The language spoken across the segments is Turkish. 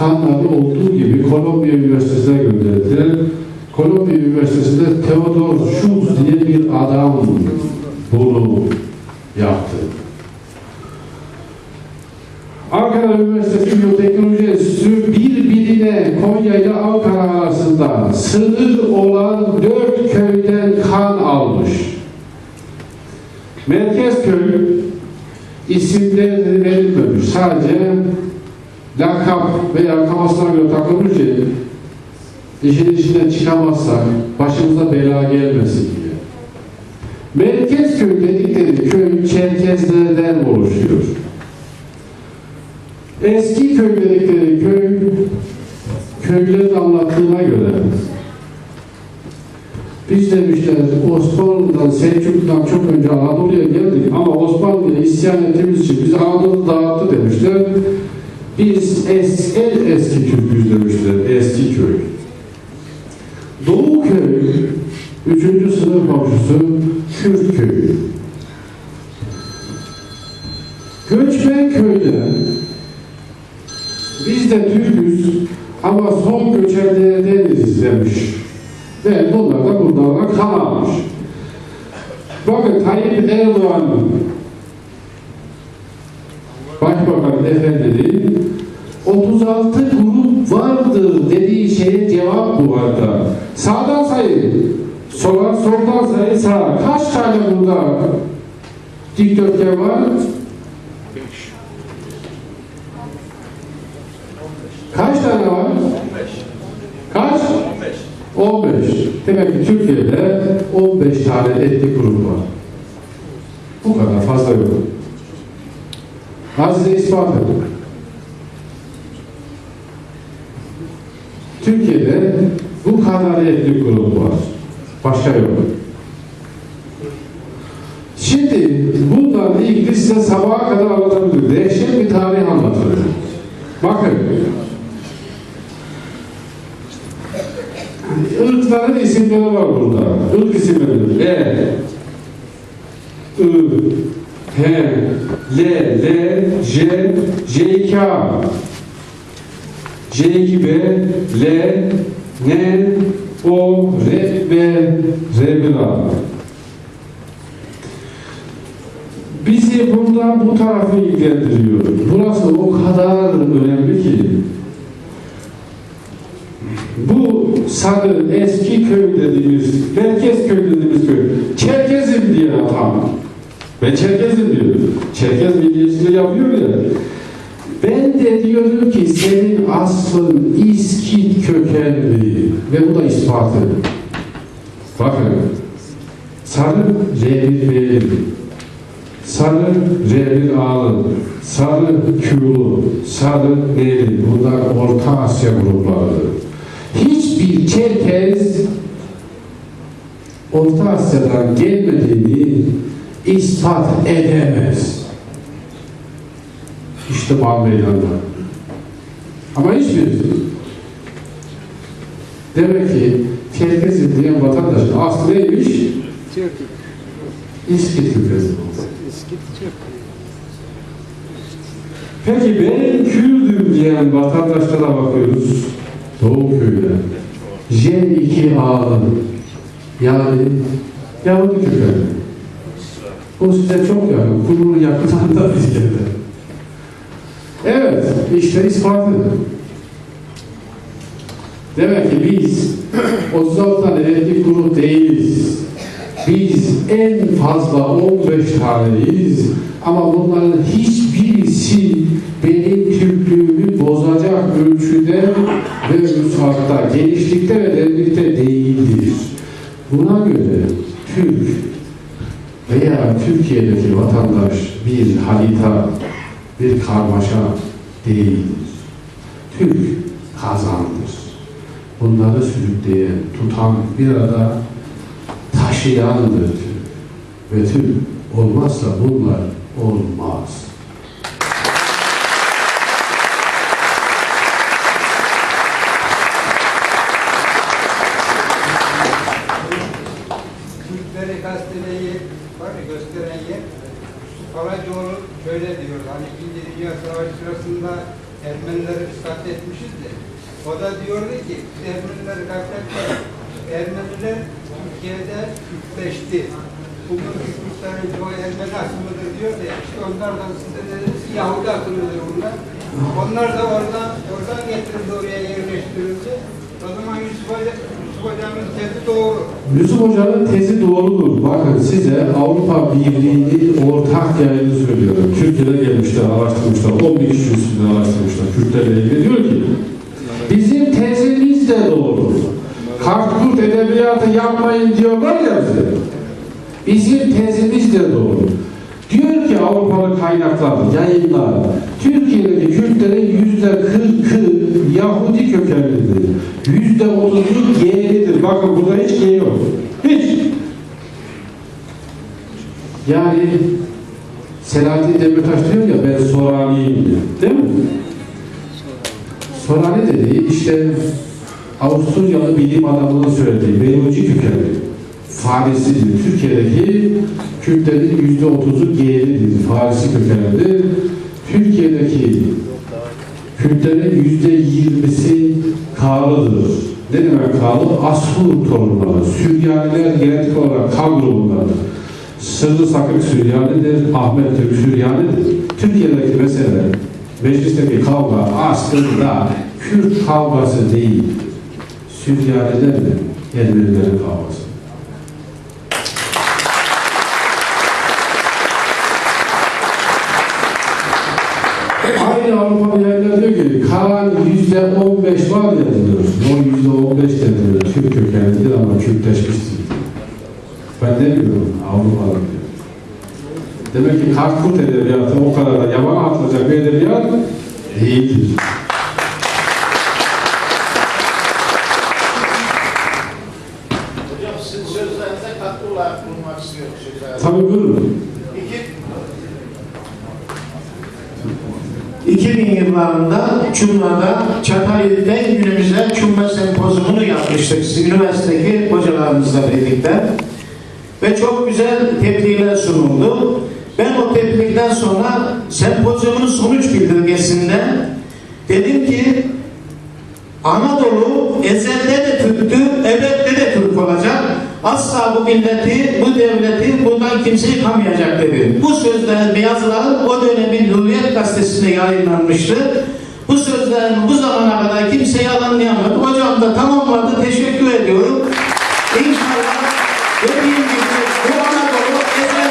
kanları olduğu gibi Kolombiya Üniversitesi'ne gönderdiler. Kolombiya Üniversitesi'nde Theodor Schultz diye bir adam bunu yaptı. Ankara Üniversitesi Biyoteknoloji Enstitüsü birbirine Konya ile Ankara arasında sınır olan dört köyden kan almış. Merkez köy isimleri verilmemiş. Sadece lakap veya kafasına göre takılmış işin içinden çıkamazsak başımıza bela gelmesin diye. Merkez köy dedikleri köy Çerkezlerden oluşuyor. Eski köy dedikleri köy köylerin anlattığına göre biz demişler Osmanlı'dan, Selçuklu'dan çok önce Anadolu'ya geldik ama Osmanlı'ya isyan ettiğimiz için bizi Anadolu dağıttı demişler. Biz es, en eski Türk'üz demişler, eski köy. Doğu köy, üçüncü sınıf komşusu Kürt köyü. Göçmen köyde biz de Türk'üz ama son göçerlerdeniz demiş. Ve bunlar da bunlardan kan almış. Bakın Tayyip Erdoğan Başbakan Efendi'nin 36 grup vardır dediği şeye cevap bu arada. Sayın, sola, soldan sayın, sağa. Kaç tane burada dikdörtgen var? Kaç tane var? 15. Kaç? 15. 15. Demek ki Türkiye'de 15 tane etnik grup var. Bu kadar fazla yok. Size ispat edeyim. Türkiye'de bu kadar etnik grup var. Başka yok. Şimdi bundan ilgili size sabaha kadar anlatabilirim. Dehşet bir tarih anlatırım. Bakın. Irkların isimleri var burada. Irk isimleri. E, I, H, L, L, J, J2, J2B, L, N, O, R, B, R1A. Bizi bundan bu tarafı ilgilendiriyor. Burası o kadar önemli ki. Bu sarı eski köy dediğimiz, merkez köy dediğimiz köy. Çerkezim diye adam. Ben Çerkezim diyor. Çerkez milliyetçiliği yapıyor ya. Ben de diyorum ki senin aslın İskit kökenli ve bu da ispatı. Bakın. Sarı R1B'li. Sarı R1 A'lı. Sarı Q'lu. Sarı B'li. Bunlar Orta Asya grupları. Hiçbir Çerkez Orta Asya'dan gelmediğini ispat edemez. İşte bağ meydanda. Ama hiçbirisi. Demek ki Çerkezi diyen vatandaşın aslı neymiş? İskit Türkesi. Peki ben Kürdüm diyen vatandaşlara bakıyoruz. Doğu köyüne. J2A'lı. Yani Yahudi kökenli. O size çok yakın. Kurulun yakınında bir yerde. Evet, işte ispatı. Demek ki biz 36 tane etnik grup değiliz. Biz en fazla 15 taneyiz. Ama bunların hiçbirisi benim Türklüğümü bozacak ölçüde ve müsaatta, genişlikte ve derinlikte değildir. Buna göre Türk veya Türkiye'deki vatandaş bir harita, bir karmaşa değildir. Türk kazandır. Bunları sürükleyen, tutan, bir arada taşıyandır Türk. Ve Türk olmazsa bunlar olmaz. Türkleri gazeteyi var ya gösteren yer Karacoğlu şöyle diyor. Hani İkinci Dünya Savaşı sırasında Ermenileri biz katletmişiz de. O da diyordu ki biz Ermenileri katletmedik. Ermeniler Türkiye'de Kürtleşti. Bugünkü Kürtlerin çoğu Ermeni asımıdır diyor da işte onlardan size dediniz Yahudi asımıdır bunlar. Onlar da oradan, oradan getirildi oraya yerleştirildi. O zaman Yusuf, Hoca, Yusuf Hoca'nın tezi doğru. Yusuf Hoca'nın tezi doğrudur. Bakın size Avrupa Birliği'nin ortak yayını söylüyorum. Türkiye'de gelmişler, araştırmışlar. 11 kişi üstünde araştırmışlar. Kürtlerle ilgili diyor ki bizim tezimiz de doğru. Kartkurt edebiyatı yapmayın diyorlar ya bize. Bizim tezimiz de doğru. Diyor ki Avrupalı kaynaklar, yayınlar, Türkiye'deki Kürtlerin yüzde kırkı Yahudi kökenlidir. Yüzde otuzu G'lidir. Bakın burada hiç G yok. Hiç. Yani Selahattin Demirtaş diyor ya ben Soraniyim diyor. Değil mi? Sorani dediği işte Avusturyalı bilim adamının söylediği Beyluci kökenli. Farisidir. Türkiye'deki Kürtlerin yüzde otuzu G'lidir. Farisi kökenlidir. Türkiye'deki Kürtlerin yüzde yirmisi Kağlıdır. Ne demek Kağlı? Asur torunları. Süryaniler genetik olarak kan grubundadır. Sırrı Sakık Süryanidir, Ahmet Türk Süryanidir. Türkiye'deki mesele, meclisteki kavga aslında Kürt kavgası değil. Süryanilerle Ermenilerin kavgası. 15 var ya diyoruz. O yüzde 15 de diyoruz. Türk kökenlidir ama Kürtleşmiştir. Ben demiyorum Avrupa'da diyor. Demek ki Kartkurt edebiyatı o kadar da yavan atılacak bir edebiyat değildir. Tabii buyurun. Yıllarında Çumla'da Çatalhöyük'ten günümüze Çumla sempozumunu yapmıştık. Üniversitedeki hocalarımızla birlikte. Ve çok güzel tebliğler sunuldu. Ben o tebliğden sonra sempozyumun sonuç bildirgesinde dedim ki Anadolu ezelde de Türktü, ebedde de Türk olacak. Asla bu milleti, kimse yıkamayacak dedi. Bu sözlerin yazıları o dönemin Hürriyet gazetesinde yayınlanmıştı. Bu sözlerin bu zamana kadar kimse yalanlayamadı. Hocam da tamamladı. Teşekkür ediyorum. İnşallah dediğim gibi bu Anadolu olduktan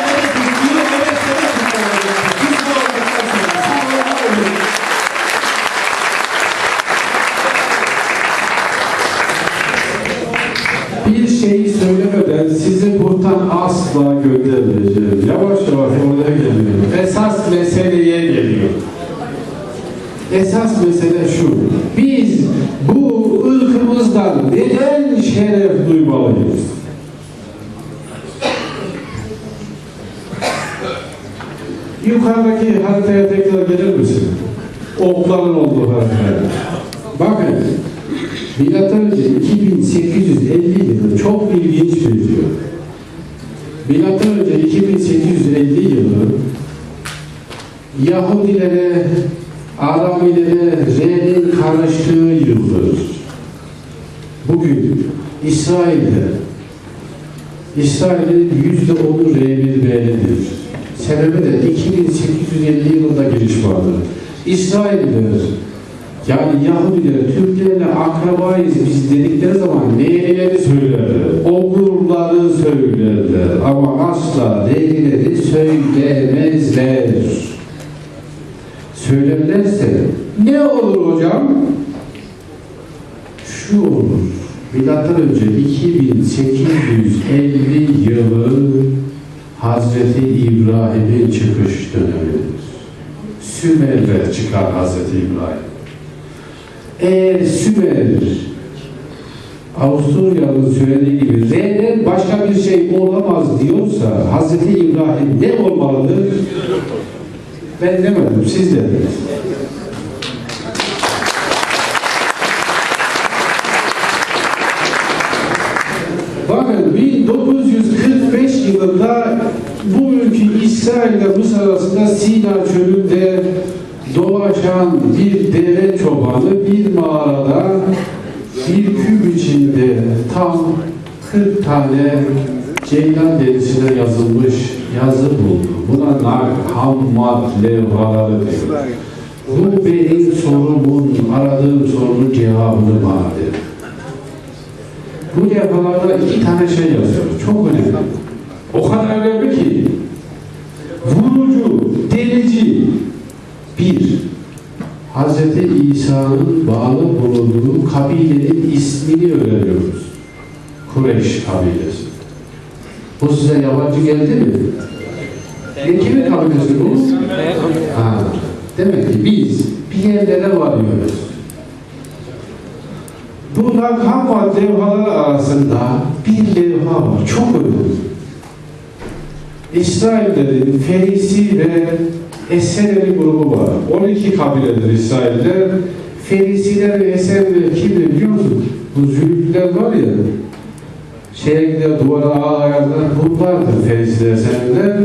sonra sağ olun. Bir şeyi söylemeden sizi buradan asla göndermeyeceğim. Yavaş yavaş oraya geliyor. Esas meseleye geliyor. Esas mesele şu. Biz bu ırkımızdan neden şeref duymalıyız? Yukarıdaki haritaya tekrar gelir misin? Okların olduğu haritaya. Bakın. Milattan önce 2850 yılı çok ilginç bir yıl. Milattan önce 2850 yılı Yahudilere, Aramilere R'nin karıştığı yıldır. Bugün İsrail'de İsrail'in yüzde onu R1B'lidir. Sebebi de 2850 yılında giriş vardır. İsrailliler yani Yahudiler Türklerle akrabayız biz dedikleri zaman neyleri söylemezler. Söylerlerse ne olur hocam? Şu olur. Milattan önce 2850 yılı Hazreti İbrahim'in çıkış dönemidir. Sümer'de çıkar Hazreti İbrahim. Eğer Sümer Avusturya'nın söylediği gibi başka bir şey olamaz diyorsa Hazreti İbrahim ne olmalıdır? Ben demedim, siz dediniz. Bakın 1945 yılında bugünkü İsrail ile Mısır arasında Sina çölünde dolaşan bir deve çobanı bir mağarada bir küp içinde tam 40 tane ceylan derisine yazılmış yazı buldu. Buna nar, hammat, levhaları diyor. Bu benim sorumun, aradığım sorunun cevabını bana dedi. Bu levhalarda iki tane şey yazıyor. Çok önemli. O kadar önemli ki vurucu, delici bir Hz. İsa'nın bağlı bulunduğu kabilenin ismini öğreniyoruz. Kureyş kabilesi. Bu size yabancı geldi mi? E, kimin kabilesi bu? Ha, demek ki biz bir yerlere varıyoruz. Bunlar Hamvat levhaları arasında bir levha var. Çok önemli. İsraillerin Ferisi ve Esereli grubu var. 12 kabiledir İsrailler. Ferisiler ve Eseriler kimdir biliyor musun? Bu zülfler var ya, şeye gider duvara ağlayanlar bunlardır Ferisiler, Eseriler.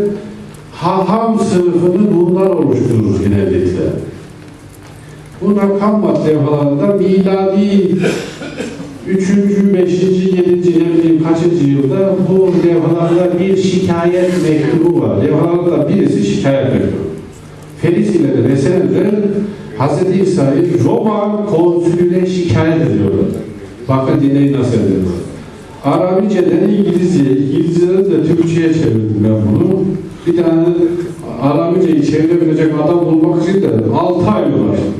Haham sınıfını bunlar oluşturur genellikle. Bunlar Kambat levhalarında miladi 3. 5. 7. ne bileyim kaçıncı yılda bu levhalarda bir şikayet mektubu var. Levhalardan birisi şikayet mektubu. Ferisilerin, Esenler Hz. İsa'yı Roma konsülüne şikayet ediyorlar. Bakın dinleyin nasıl ediyorlar. Arabice'den İngilizce, İngilizce'den de Türkçe'ye çevirdim ben bunu. Bir tane Arabice'yi çevirebilecek adam bulmak için de 6 ay uğraştım.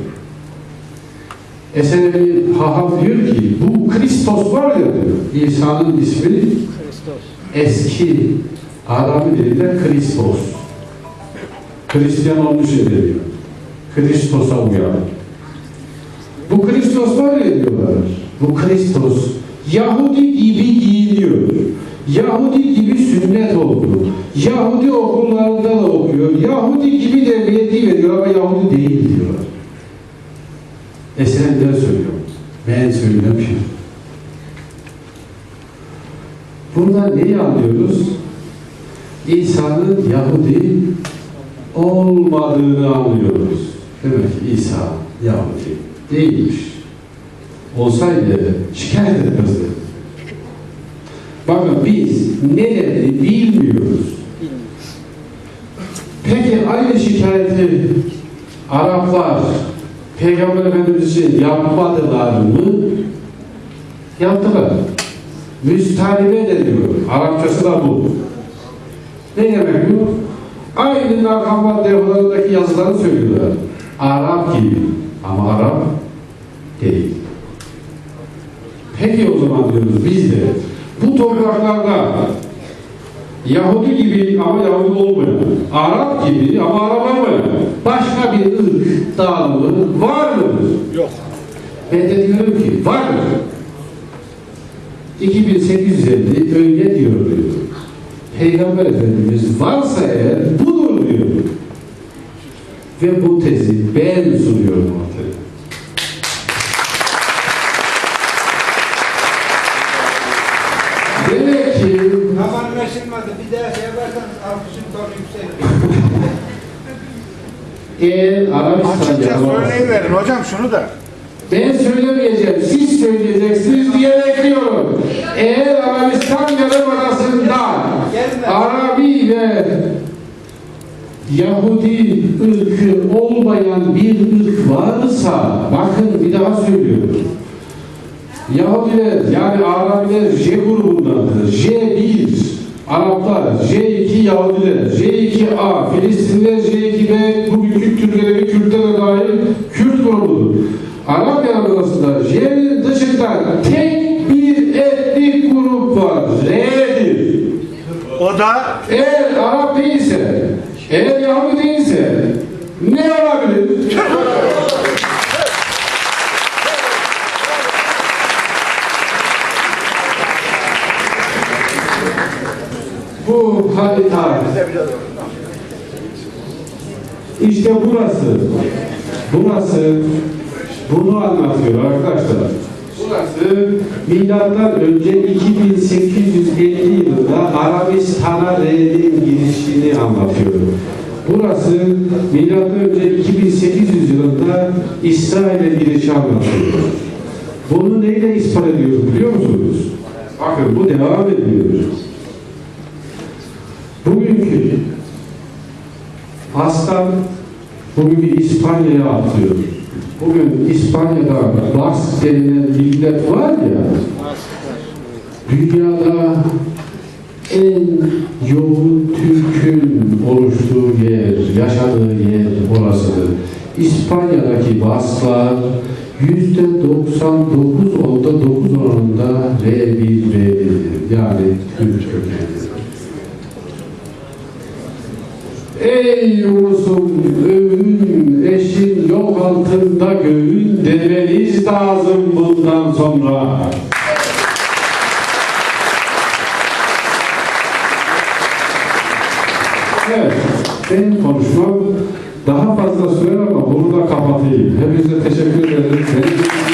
Eseri Haham diyor ki bu Kristos var ya diyor. İsa'nın ismi eski Arabi dilinde Kristos. Hristiyan olmuş diyor. Kristos'a uyan. Bu Kristos var ya diyorlar. Bu Kristos Yahudi gibi giyiniyor. Yahudi gibi sünnet oldu. Yahudi okullarında da okuyor. Yahudi gibi de bileti veriyor ama Yahudi değil diyorlar. Esenler söylüyor. Ben söylüyorum ki. Burada neyi anlıyoruz? İsa'nın Yahudi olmadığını anlıyoruz. Demek ki İsa Yahudi değilmiş. Olsaydı şikayet etmezdi. Bakın biz neleri bilmiyoruz. Peki aynı şikayeti Araplar Peygamber Efendimiz için yapmadılar mı? Yaptılar. Müstaribe de diyor. Arapçası da bu. Ne demek bu? Aynı Nakambat levhalarındaki yazıları söylüyorlar. Arap gibi. Ama Arap değil. Peki o zaman diyoruz biz de bu topraklarda Yahudi gibi ama Yahudi olmayan, Arap gibi ama Arap olmayan başka bir ırk dağılımı var mıdır? Yok. Ben de diyorum ki vardır. 2850 öyle diyor diyor. Peygamber Efendimiz varsa eğer budur diyor. Ve bu tezi ben sunuyorum ortaya. Demek ki Tam anlaşılmadı. Bir daha şey yaparsan alkışın tonu yüksek. eğer Arabistan Açıkça söyleyiverin hocam şunu da. Ben söylemeyeceğim, siz söyleyeceksiniz diye bekliyorum. Eğer Arabistan Yarımadası'nda Arabi ve Yahudi ırkı olmayan bir ırk varsa, bakın bir daha söylüyorum. Yahudiler yani Arabiler J grubundandır. J1 Araplar, J2 Yahudiler, J2A Filistinliler, J2B bugünkü Türkiye'deki Kürtlere dahil Kürt grubudur. Arap Yarımadası'nda J'nin dışında tek bir etnik grup var. R'dir. O da Eğer Arap değilse, eğer Yahudi değilse ne olabilir? Bu harita. İşte burası. Burası bunu anlatıyor arkadaşlar. Burası milattan önce 2850 yılında Arabistan'a R'nin girişini anlatıyor. Burası milattan önce 2800 yılında İsrail'e girişi anlatılıyor. Bunu neyle ispat ediyoruz biliyor musunuz? Bakın bu devam ediyor. Bugünkü aslan bugünkü İspanya'ya atlıyor. Bugün İspanya'da Bask denilen millet var ya dünyada en yoğun Türk'ün oluştuğu yer, yaşadığı yer orasıdır. İspanya'daki Basklar yüzde 99 onda 9 oranında R1, R1'dir. Yani Türk kökenlidir. Ey ulusum övün, eşin yok altında göğün demeniz lazım bundan sonra. Evet, benim konuşmam daha fazla sürer ama bunu da kapatayım. Hepinize teşekkür ederim. Benim